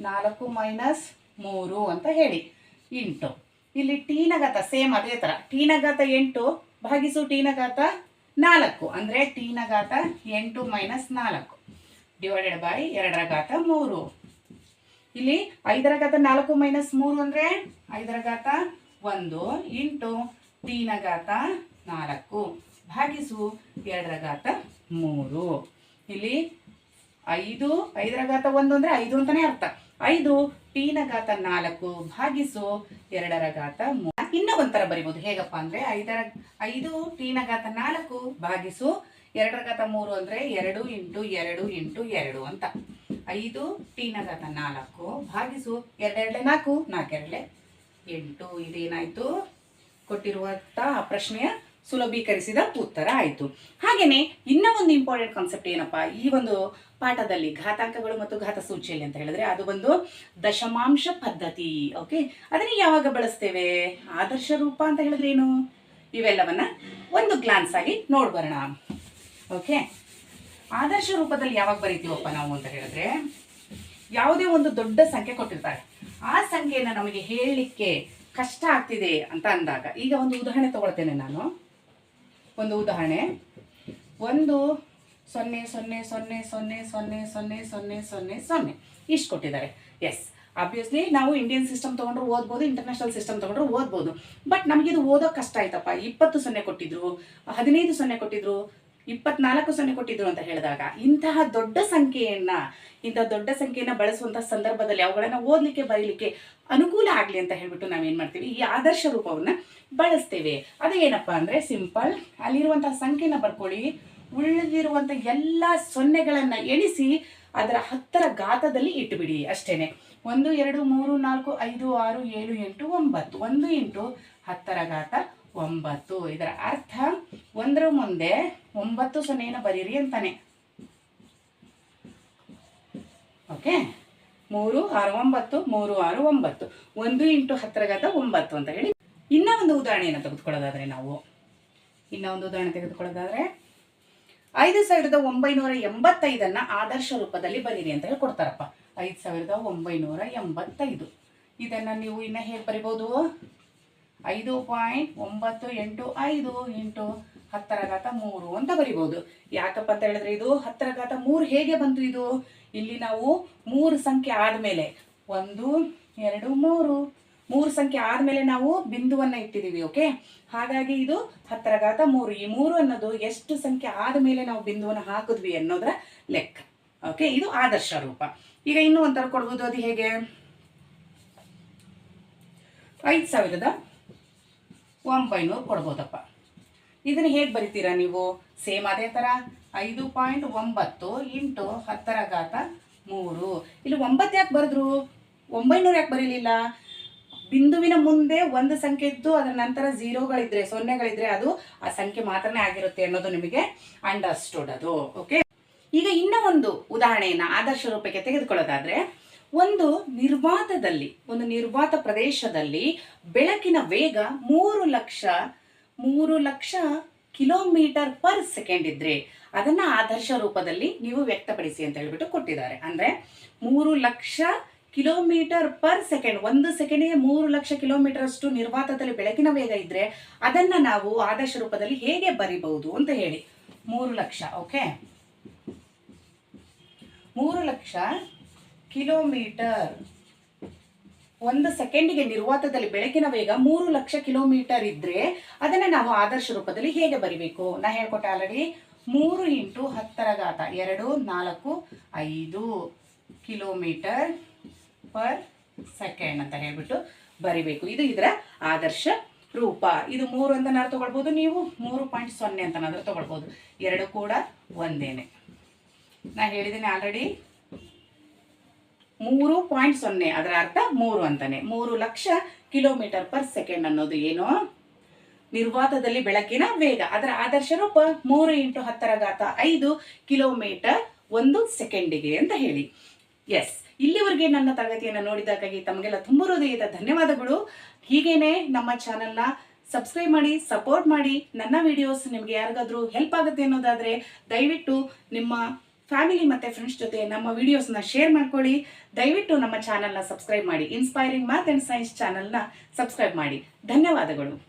ನಾಲ್ಕು ಮೈನಸ್ ಮೂರು ಅಂತ ಹೇಳಿ. ಇಂಟು ಇಲ್ಲಿ ಟೀನಘಾತ ಸೇಮ್ ಅದೇ ಥರ ಟೀನಘಾತ ಎಂಟು, ಭಾಗಿಸು ಟೀನಘಾತ ನಾಲ್ಕು. ಅಂದರೆ ಟೀನಘಾತ ಎಂಟು ಮೈನಸ್ ನಾಲ್ಕು. ಡಿವೈಡೆಡ್ ಬೈ ಎರಡರ ಘಾತ ಮೂರು. ಇಲ್ಲಿ ಐದರ ಘಾತ ನಾಲ್ಕು ಮೈನಸ್ ಮೂರು ಅಂದರೆ ಐದರ ಘಾತ ಒಂದು ಇಂಟು ಘಾತ ನಾಲ್ಕು. ಭಾಗಿಸು ಎರಡರ ಘಾತ ಮೂರು. ಇಲ್ಲಿ ಐದು, ಐದರ ಘಾತ ಒಂದು ಅಂದರೆ ಐದು ಅಂತಲೇ ಅರ್ಥ. ಐದು ಟೀನ ಘಾತ ನಾಲ್ಕು ಭಾಗಿಸು ಎರಡರ ಘಾತ ಮೂರು ಇನ್ನೂ ಒಂಥರ ಬರಿಬೋದು. ಹೇಗಪ್ಪ ಅಂದರೆ ಐದರ ಐದು ಟಿನ ಘಾತ ನಾಲ್ಕು ಭಾಗಿಸು ಎರಡರ ಘಾತ ಮೂರು ಅಂದರೆ ಎರಡು ಇಂಟು ಎರಡು ಇಂಟು ಎರಡು ಅಂತ. ಐದು ಟಿನ ಘಾತ ನಾಲ್ಕು ಭಾಗಿಸು ಎರಡೆರಡೆ ನಾಲ್ಕು, ನಾಲ್ಕೆರಡೆ ಎಂಟು. ಇದೇನಾಯಿತು? ಕೊಟ್ಟಿರುವಂಥ ಪ್ರಶ್ನೆಯ ಸುಲಭೀಕರಿಸಿದ ಉತ್ತರ ಆಯಿತು. ಹಾಗೆಯೇ ಇನ್ನೂ ಒಂದು ಇಂಪಾರ್ಟೆಂಟ್ ಕಾನ್ಸೆಪ್ಟ್ ಏನಪ್ಪ, ಈ ಒಂದು ಪಾಠದಲ್ಲಿ ಘಾತಾಂಕಗಳು ಮತ್ತು ಘಾತ ಸೂಚಿಯಲ್ಲಿ ಅಂತ ಹೇಳಿದ್ರೆ ಅದು ಒಂದು ದಶಮಾಂಶ ಪದ್ಧತಿ ಓಕೆ ಅದನ್ನು ಯಾವಾಗ ಬಳಸ್ತೇವೆ? ಆದರ್ಶ ರೂಪ ಅಂತ ಹೇಳಿದ್ರೆ ಏನು? ಇವೆಲ್ಲವನ್ನ ಒಂದು ಗ್ಲಾನ್ಸ್ ಆಗಿ ನೋಡ್ಬರೋಣ. ಓಕೆ ಆದರ್ಶ ರೂಪದಲ್ಲಿ ಯಾವಾಗ ಬರೀತೀವಪ್ಪ ನಾವು ಅಂತ ಹೇಳಿದ್ರೆ, ಯಾವುದೇ ಒಂದು ದೊಡ್ಡ ಸಂಖ್ಯೆ ಕೊಟ್ಟಿರ್ತಾರೆ. ಆ ಸಂಖ್ಯೆಯನ್ನು ನಮಗೆ ಹೇಳಲಿಕ್ಕೆ ಕಷ್ಟ ಆಗ್ತಿದೆ ಅಂತ ಅಂದಾಗ, ಈಗ ಒಂದು ಉದಾಹರಣೆ ತಗೊಳ್ತೇನೆ ನಾನು. ಒಂದು ಉದಾಹರಣೆ. ಒಂದು ಸೊನ್ನೆ ಸೊನ್ನೆ ಸೊನ್ನೆ ಸೊನ್ನೆ ಸೊನ್ನೆ ಸೊನ್ನೆ ಸೊನ್ನೆ ಸೊನ್ನೆ ಸೊನ್ನೆ. ಇಷ್ಟು ಕೊಟ್ಟಿದ್ದಾರೆ. ಎಸ್ ಆಬ್ವಿಯಸ್ಲಿ ನಾವು ಇಂಡಿಯನ್ ಸಿಸ್ಟಮ್ ತೊಗೊಂಡ್ರು ಓದ್ಬೋದು ಇಂಟರ್ನ್ಯಾಷನಲ್ ಸಿಸ್ಟಮ್ ತೊಗೊಂಡ್ರು ಓದ್ಬೋದು. ಬಟ್ ನಮಗಿದು ಓದೋ ಕಷ್ಟ ಆಯ್ತಪ್ಪ. ಇಪ್ಪತ್ತು ಸೊನ್ನೆ ಕೊಟ್ಟಿದ್ರು, ಹದಿನೈದು ಸೊನ್ನೆ ಕೊಟ್ಟಿದ್ರು ಇಪ್ಪತ್ನಾಲ್ಕು ಸೊನ್ನೆ ಕೊಟ್ಟಿದ್ರು ಅಂತ ಹೇಳಿದಾಗ, ಇಂತಹ ದೊಡ್ಡ ಸಂಖ್ಯೆಯನ್ನ, ಇಂತಹ ದೊಡ್ಡ ಸಂಖ್ಯೆಯನ್ನ ಬಳಸುವಂತಹ ಸಂದರ್ಭದಲ್ಲಿ ಅವುಗಳನ್ನ ಓದಲಿಕ್ಕೆ, ಬರೀಲಿಕ್ಕೆ ಅನುಕೂಲ ಆಗಲಿ ಅಂತ ಹೇಳ್ಬಿಟ್ಟು ನಾವೇನು ಮಾಡ್ತೀವಿ, ಈ ಆದರ್ಶ ರೂಪವನ್ನ ಬಳಸ್ತೇವೆ. ಅದು ಏನಪ್ಪಾ ಅಂದ್ರೆ ಸಿಂಪಲ್, ಅಲ್ಲಿರುವಂತಹ ಸಂಖ್ಯೆನ ಬರ್ಕೊಳ್ಳಿ ಉಳಿದಿರುವಂಥ ಎಲ್ಲ ಸೊನ್ನೆಗಳನ್ನ ಎಣಿಸಿ, ಅದರ ಹತ್ತರ ಘಾತದಲ್ಲಿ ಇಟ್ಟುಬಿಡಿ ಅಷ್ಟೇನೆ. ಒಂದು, ಎರಡು, ಮೂರು, ನಾಲ್ಕು, ಐದು, ಆರು, ಏಳು, ಎಂಟು, ಒಂಬತ್ತು. ಒಂದು ಎಂಟು ಹತ್ತರ ಘಾತ ಒಂಬತ್ತು. ಇದರ ಅರ್ಥ ಒಂದರ ಮುಂದೆ ಒಂಬತ್ತು ಸೊನ್ನೆಯನ್ನು ಬರೀರಿ ಅಂತಾನೆ. ಓಕೆ? ಮೂರು ಆರು ಒಂಬತ್ತು, ಮೂರು ಆರು ಒಂಬತ್ತು. ಒಂದು ಇಂಟು ಹತ್ತರ ಘಾತ ಒಂಬತ್ತು ಅಂತ ಹೇಳಿ. ಇನ್ನ ಒಂದು ಉದಾಹರಣೆಯನ್ನು ತೆಗೆದುಕೊಳ್ಳೋದಾದ್ರೆ ನಾವು. ಇನ್ನ ಒಂದು ಉದಾಹರಣೆ ತೆಗೆದುಕೊಳ್ಳೋದಾದ್ರೆ ಐದು ಸಾವಿರದ ಒಂಬೈನೂರ ಎಂಬತ್ತೈದನ್ನ ಆದರ್ಶ ರೂಪದಲ್ಲಿ ಬರೀರಿ ಅಂತ ಹೇಳಿ ಕೊಡ್ತಾರಪ್ಪ. ಐದು ಸಾವಿರದ ಒಂಬೈನೂರ ಎಂಬತ್ತೈದು. ಇದನ್ನ ನೀವು ಇನ್ನ ಹೇಗೆ ಬರಿಬೋದು? ಐದು ಪಾಯಿಂಟ್ ಒಂಬತ್ತು ಎಂಟು ಐದು ಇಂಟು ಹತ್ತರ ಘಾತ ಮೂರು ಅಂತ ಬರಿಬೋದು. ಯಾಕಪ್ಪ ಅಂತ ಹೇಳಿದ್ರೆ ಇದು ಹತ್ತರ ಘಾತ ಮೂರು ಹೇಗೆ ಬಂತು ಇದು? ಇಲ್ಲಿ ನಾವು ಮೂರು ಸಂಖ್ಯೆ ಆದಮೇಲೆ ಒಂದು, ಎರಡು, ಮೂರು. ಮೂರು ಸಂಖ್ಯೆ ಆದಮೇಲೆ ನಾವು ಬಿಂದುವನ್ನ ಇಟ್ಟಿದ್ದೀವಿ ಓಕೆ ಹಾಗಾಗಿ ಇದು ಹತ್ತರ ಘಾತ ಮೂರು. ಈ ಮೂರು ಅನ್ನೋದು ಎಷ್ಟು ಸಂಖ್ಯೆ ಆದಮೇಲೆ ನಾವು ಬಿಂದುವನ್ನು ಹಾಕಿದ್ವಿ ಅನ್ನೋದರ ಲೆಕ್ಕ ಓಕೆ ಇದು ಆದರ್ಶ ರೂಪ. ಈಗ ಇನ್ನೂ ಒಂಥರ ಕೊಡ್ಬೋದು, ಅದು ಹೇಗೆ? ಐದು ಸಾವಿರದ ಒಂಬೈನೂರು ಕೊಡ್ಬೋದಪ್ಪ. ಇದನ್ನು ಹೇಗೆ ಬರಿತೀರಾ ನೀವು? ಸೇಮ್ ಅದೇ ಥರ ಐದು ಪಾಯಿಂಟ್ ಒಂಬತ್ತು ಇಂಟು ಹತ್ತರ ಘಾತ ಮೂರು. ಇಲ್ಲಿ ಒಂಬತ್ತು ಯಾಕೆ ಬರೆದ್ರು? ಒಂಬೈನೂರು ಯಾಕೆ ಬರೀಲಿಲ್ಲ? ಬಿಂದುವಿನ ಮುಂದೆ ಒಂದು ಸಂಖ್ಯೆ ಇದ್ದು ಅದರ ನಂತರ ಝೀರೋಗಳಿದ್ರೆ, ಸೊನ್ನೆಗಳಿದ್ರೆ ಅದು ಆ ಸಂಖ್ಯೆ ಮಾತ್ರನೇ ಆಗಿರುತ್ತೆ ಅನ್ನೋದು ನಿಮಗೆ ಅಂಡರ್ಸ್ಟುಡ್ ಅದು. ಓಕೆ ಈಗ ಇನ್ನೂ ಒಂದು ಉದಾಹರಣೆಯನ್ನು ಆದರ್ಶ ರೂಪಕ್ಕೆ ತೆಗೆದುಕೊಳ್ಳೋದಾದ್ರೆ ಒಂದು ನಿರ್ವಾತದಲ್ಲಿ, ಒಂದು ನಿರ್ವಾತ ಪ್ರದೇಶದಲ್ಲಿ ಬೆಳಕಿನ ವೇಗ ಮೂರು ಲಕ್ಷ ಮೂರು ಲಕ್ಷ ಕಿಲೋಮೀಟರ್ ಪರ್ ಸೆಕೆಂಡ್ ಇದ್ರೆ ಅದನ್ನ ಆದರ್ಶ ರೂಪದಲ್ಲಿ ನೀವು ವ್ಯಕ್ತಪಡಿಸಿ ಅಂತ ಹೇಳ್ಬಿಟ್ಟು ಕೊಟ್ಟಿದ್ದಾರೆ. ಅಂದ್ರೆ ಮೂರು ಲಕ್ಷ ಕಿಲೋಮೀಟರ್ ಪರ್ ಸೆಕೆಂಡ್, ಒಂದು ಸೆಕೆಂಡಿಗೆ ಮೂರು ಲಕ್ಷ ಕಿಲೋಮೀಟರ್ ಅಷ್ಟು ನಿರ್ವಾತದಲ್ಲಿ ಬೆಳಕಿನ ವೇಗ ಇದ್ರೆ ಅದನ್ನ ನಾವು ಆದರ್ಶ ರೂಪದಲ್ಲಿ ಹೇಗೆ ಬರಿಬಹುದು ಅಂತ ಹೇಳಿ. ಮೂರು ಲಕ್ಷ ಓಕೆ ಮೂರು ಲಕ್ಷ ಕಿಲೋಮೀಟರ್. ಒಂದು ಸೆಕೆಂಡಿಗೆ ನಿರ್ವಾತದಲ್ಲಿ ಬೆಳಕಿನ ವೇಗ ಮೂರು ಲಕ್ಷ ಕಿಲೋಮೀಟರ್ ಇದ್ರೆ ಅದನ್ನ ನಾವು ಆದರ್ಶ ರೂಪದಲ್ಲಿ ಹೇಗೆ ಬರಿಬೇಕು? ನಾ ಹೇಳ್ಕೊಟ್ಟೆ ಆಲ್ರೆಡಿ ಮೂರು ಇಂಟು ಹತ್ತರ ಘಾತ ಎರಡು, ನಾಲ್ಕು, ಐದು ಕಿಲೋಮೀಟರ್ ಪರ್ ಸೆಕೆಂಡ್ ಅಂತ ಹೇಳ್ಬಿಟ್ಟು ಬರಿಬೇಕು. ಇದು ಇದರ ಆದರ್ಶ ರೂಪ. ಇದು ಮೂರು ಅಂತ ನಾವು ತಗೊಳ್ಬೋದು ನೀವು. ಮೂರು ಪಾಯಿಂಟ್ ಸೊನ್ನೆ ಅಂತನಾದ್ರೂ ತಗೊಳ್ಬೋದು. ಎರಡು ಕೂಡ ಒಂದೇನೆ. ನಾ ಹೇಳಿದ್ದೀನಿ ಆಲ್ರೆಡಿ ಮೂರು ಪಾಯಿಂಟ್ ಸೊನ್ನೆ, ಅದರ ಅರ್ಥ ಮೂರು ಅಂತಾನೆ. ಮೂರು ಲಕ್ಷ ಕಿಲೋಮೀಟರ್ ಪರ್ ಸೆಕೆಂಡ್ ಅನ್ನೋದು ಏನು? ನಿರ್ವಾತದಲ್ಲಿ ಬೆಳಕಿನ ವೇಗ. ಅದರ ಆದರ್ಶ ರೂಪ ಮೂರು ಇಂಟು ಹತ್ತರ ಘಾತ ಐದು ಕಿಲೋಮೀಟರ್ ಒಂದು ಸೆಕೆಂಡಿಗೆ ಅಂತ ಹೇಳಿ. ಎಸ್ ಇಲ್ಲಿವರೆಗೆ ನನ್ನ ತರಗತಿಯನ್ನು ನೋಡಿದ್ದಕ್ಕಾಗಿ ತಮಗೆಲ್ಲ ತುಂಬ ಹೃದಯದ ಧನ್ಯವಾದಗಳು. ಹೀಗೇನೆ ನಮ್ಮ ಚಾನೆಲ್ನ ಸಬ್ಸ್ಕ್ರೈಬ್ ಮಾಡಿ, ಸಪೋರ್ಟ್ ಮಾಡಿ. ನನ್ನ ವಿಡಿಯೋಸ್ ನಿಮಗೆ ಯಾರಿಗಾದ್ರೂ ಹೆಲ್ಪ್ ಆಗುತ್ತೆ ಅನ್ನೋದಾದ್ರೆ ದಯವಿಟ್ಟು ನಿಮ್ಮ ಫ್ಯಾಮಿಲಿ ಮತ್ತೆ ಫ್ರೆಂಡ್ಸ್ ಜೊತೆ ನಮ್ಮ ವಿಡಿಯೋಸ್ನ ಶೇರ್ ಮಾಡ್ಕೊಳ್ಳಿ. ದಯವಿಟ್ಟು ನಮ್ಮ ಚಾನೆಲ್ನ ಸಬ್ಸ್ಕ್ರೈಬ್ ಮಾಡಿ. ಇನ್ಸ್ಪೈರಿಂಗ್ ಮ್ಯಾಥ್ ಅಂಡ್ ಸೈನ್ಸ್ ಚಾನಲ್ನ ಸಬ್ಸ್ಕ್ರೈಬ್ ಮಾಡಿ. ಧನ್ಯವಾದಗಳು.